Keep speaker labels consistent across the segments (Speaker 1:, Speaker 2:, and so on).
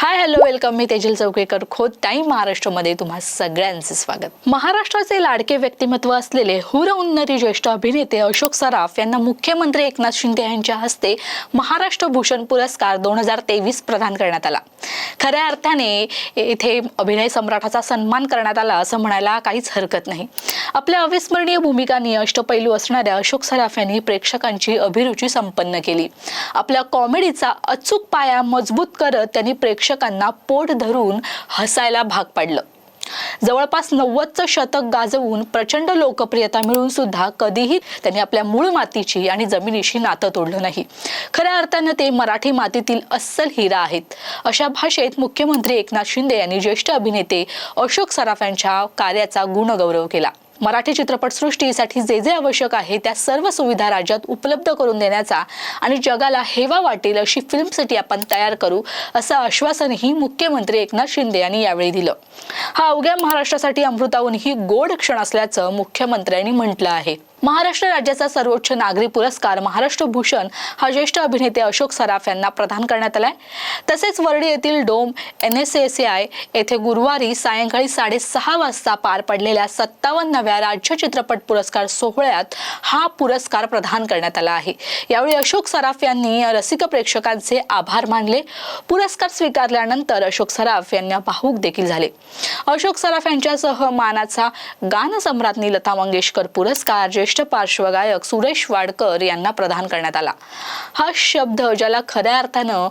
Speaker 1: हाय hello welcome मी Tejal Chaukekar. Khot time महाराष्ट्रामध्ये तुम्हा सगळ्यांचे स्वागत. महाराष्ट्राचे लाडके व्यक्तिमत्व असलेले हुरउन्नरी ज्येष्ठ अभिनेते अशोक सराफ यांना मुख्यमंत्री एकनाथ शिंदे यांच्या हस्ते महाराष्ट्र भूषण पुरस्कार दोन हजार तेवीस प्रदान करण्यात आला. खऱ्या अर्थाने येथे अभिनय सम्राटाचा सन्मान करण्यात आला असं म्हणायला काहीच हरकत नाही. आपल्या अविस्मरणीय भूमिकांनी अष्टपैलू असणाऱ्या अशोक सराफ यांनी प्रेक्षकांची अभिरुची संपन्न केली. आपल्या कॉमेडीचा अचूक पाया मजबूत करत त्यांनी प्रेक्षकांना पोट धरून हसायला भाग पाडलं. जवळपास नव्वदचं शतक गाजवून प्रचंड लोकप्रियता मिळून सुद्धा कधीही त्यांनी आपल्या मूळ मातीची आणि जमिनीशी नातं तोडलं नाही. खऱ्या अर्थानं ते मराठी मातीतील अस्सल हिरा आहेत. अशा भाषेत मुख्यमंत्री एकनाथ शिंदे यांनी ज्येष्ठ अभिनेते अशोक सराफ यांच्या कार्याचा गुणगौरव केला. मराठी चित्रपटसृष्टीसाठी जे जे आवश्यक आहे त्या सर्व सुविधा राज्यात उपलब्ध करून देण्याचा आणि जगाला हेवा वाटेल अशी फिल्मसाठी आपण तयार करू असं आश्वासनही मुख्यमंत्री एकनाथ शिंदे यांनी यावेळी दिलं. हा अवघ्या महाराष्ट्रासाठी अमृताहूनही गोड क्षण असल्याचं मुख्यमंत्र्यांनी म्हटलं आहे. महाराष्ट्र राज्याचा सर्वोच्च नागरी पुरस्कार महाराष्ट्र भूषण हा ज्येष्ठ अभिनेते अशोक सराफ यांना प्रदान करण्यात आलाय. तसेच वर्डी येथील dome N S S I येथे गुरुवारी सायंकाळी साडेसहा वाजता पार पडलेल्या सत्तावन्नव्या राज्य चित्रपट पुरस्कार सोहळ्यात हा पुरस्कार प्रदान करण्यात आला आहे. यावेळी अशोक सराफ यांनी रसिक प्रेक्षकांचे आभार मानले. पुरस्कार स्वीकारल्यानंतर अशोक सराफ यांना भाऊक देखील झाले. अशोक सराफ यांच्यासह मानाचा गानसम्राज्ञी लता मंगेशकर पुरस्कार ज्येष्ठ पार्श्वगायक सुरेश वाडकर यांना प्रदान करण्यात आला. हा शब्द ज्याला खऱ्या अर्थानं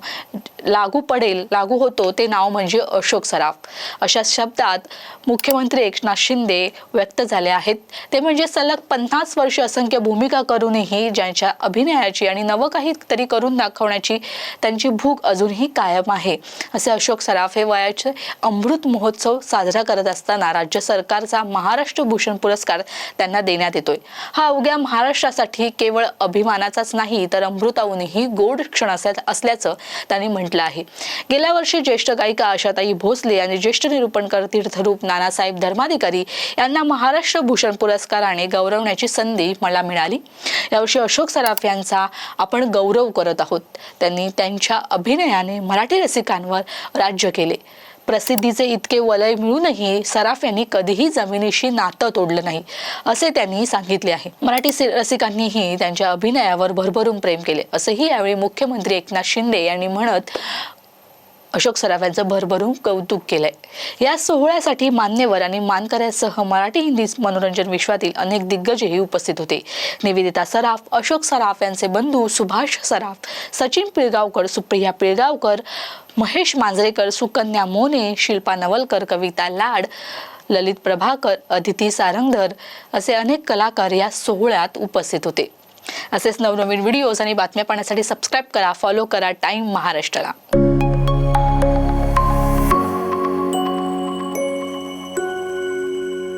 Speaker 1: लागू पडेल लागू होतो ते नाव म्हणजे अशोक सराफ. अशा शब्दात मुख्यमंत्री एकनाथ शिंदे व्यक्त झाले आहेत. ते म्हणजे सलग पन्नास वर्ष असंख्य भूमिका करूनही ज्यांच्या अभिनयाची आणि नवं काहीतरी करून दाखवण्याची त्यांची भूक अजूनही कायम आहे. असे अशोक सराफ हे वयाचे अमृत महोत्सव साजरा करत असताना राज्य सरकारचा महाराष्ट्र भूषण पुरस्कार त्यांना देण्यात येतोय. हा अवघ्या महाराष्ट्रासाठी केवळ अभिमानाचाच नाही तर अमृताहूनही गोड क्षण असल्या- असल्याचं त्यांनी म्हटलं आहे. गेल्या वर्षी ज्येष्ठ गायिका आशाताई भोसले आणि ज्येष्ठ निरूपणकर तीर्थरूप नानासाहेब धर्माधिकारी यांना महाराष्ट्र भूषण पुरस्काराने गौरवण्याची संधी मला मिळाली. यावर्षी अशोक सराफ यांचा आपण गौरव करत आहोत. त्यांनी त्यांच्या अभिनयाने मराठी रसिकांवर राज्य केले. प्रसिद्धीचे इतके वलय मिळूनही सराफ यांनी कधीही जमिनीशी नातं तोडलं नाही असे त्यांनी सांगितले आहे. मराठी रसिकांनीही त्यांच्या अभिनयावर भरभरून प्रेम केले असंही यावेळी मुख्यमंत्री एकनाथ शिंदे यांनी म्हणत अशोक सराफ यांचं भरभरून कौतुक केलंय. या सोहळ्यासाठी मान्यवर आणि मानकऱ्यासह मराठी हिंदी मनोरंजन विश्वातील अनेक दिग्गजही उपस्थित होते. निवेदिता सराफ अशोक सराफ यांचे बंधू सुभाष सराफ सचिन पिळगावकर सुप्रिया पिळगावकर महेश मांजरेकर सुकन्या मोने शिल्पा नवलकर कविता लाड ललित प्रभाकर अदिती सारंगधर असे अनेक कलाकार या सोहळ्यात उपस्थित होते. असेच नवनवीन व्हिडिओज आणि बातम्या पाहण्यासाठी सबस्क्राईब करा फॉलो करा टाईम महाराष्ट्राला.